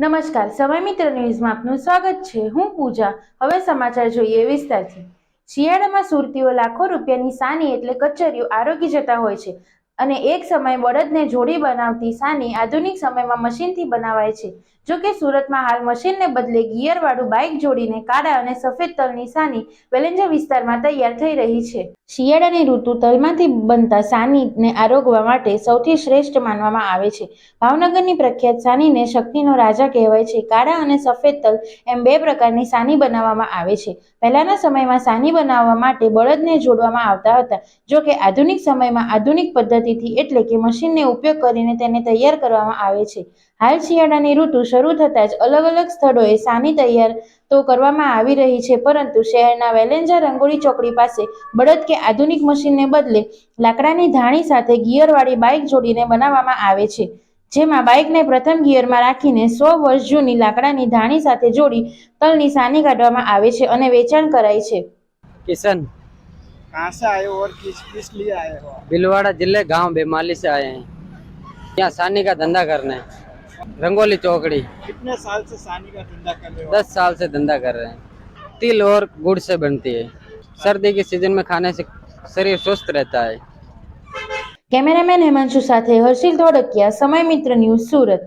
નમસ્કાર, સમય મિત્ર ન્યૂઝમાં આપનું સ્વાગત છે. હું પૂજા. હવે સમાચાર જોઈએ વિસ્તારથી. શિયાળામાં સુરતીઓ લાખો રૂપિયાની સાની એટલે કચેરીઓ આરોગી જતા હોય છે. અને એક સમય બળદને જોડી બનાવતી સાની આધુનિક સમયમાં મશીનથી બનાવાય છે. જો કે સુરતમાં હાલ મશીનને બદલે ગિયરવાળું બાઇક જોડીને કાળા અને સફેદ તલની સાની વેલેન્જા વિસ્તારમાં તૈયાર થઈ રહી છે. શિયાળાની ઋતુ તલમાંથી બનતા સાનીને આરોગવા માટે સૌથી શ્રેષ્ઠ માનવામાં આવે છે. ભાવનગરની પ્રખ્યાત સાનીને શક્તિનો રાજા કહેવાય છે. કાળા અને સફેદ તલ એમ બે પ્રકારની સાની બનાવવામાં આવે છે. પહેલાના સમયમાં સાની બનાવવા માટે બળદને જોડવામાં આવતા હતા. જો કે આધુનિક સમયમાં આધુનિક પદ્ધતિથી એટલે કે મશીનનો ઉપયોગ કરીને તેને તૈયાર કરવામાં આવે છે. હાલ શિયાળાની ઋતુ શરૂ થતાં જ અલગ અલગ સ્થળોએ સાની તૈયાર તો કરવામાં આવી રહી છે, પરંતુ શહેરના વેલેન્જા રંગોળી ચોકડી પાસે બળદ કે આધુનિક મશીનને બદલે લાકડાની ધાણી સાથે ગિયરવાળી બાઇક જોડીને બનાવવામાં આવે છે. જેમાં બાઇકને પ્રથમ ગિયરમાં રાખીને સો વર્ષ જૂની લાકડાની ધાણી સાથે જોડી તલની સાની કાઢવામાં આવે છે અને વેચાણ કરાય છે. કિશન कहाँ से आए हो और किस किस लिए आए हो आप? भीलवाड़ा जिले गांव बेमाली से आए हैं यहाँ सानी का धंधा करने रंगोली चौकड़ी कितने साल से सानी का धंधा कर रहे हो दस साल से धंधा कर रहे हैं तिल और गुड़ से बनती है सर्दी के सीजन में खाने से शरीर स्वस्थ रहता है કેમેરામેન હેમાંશુ સાથે હર્ષિલ ધોળકિયા સમય મિત્ર ન્યૂઝ સુરત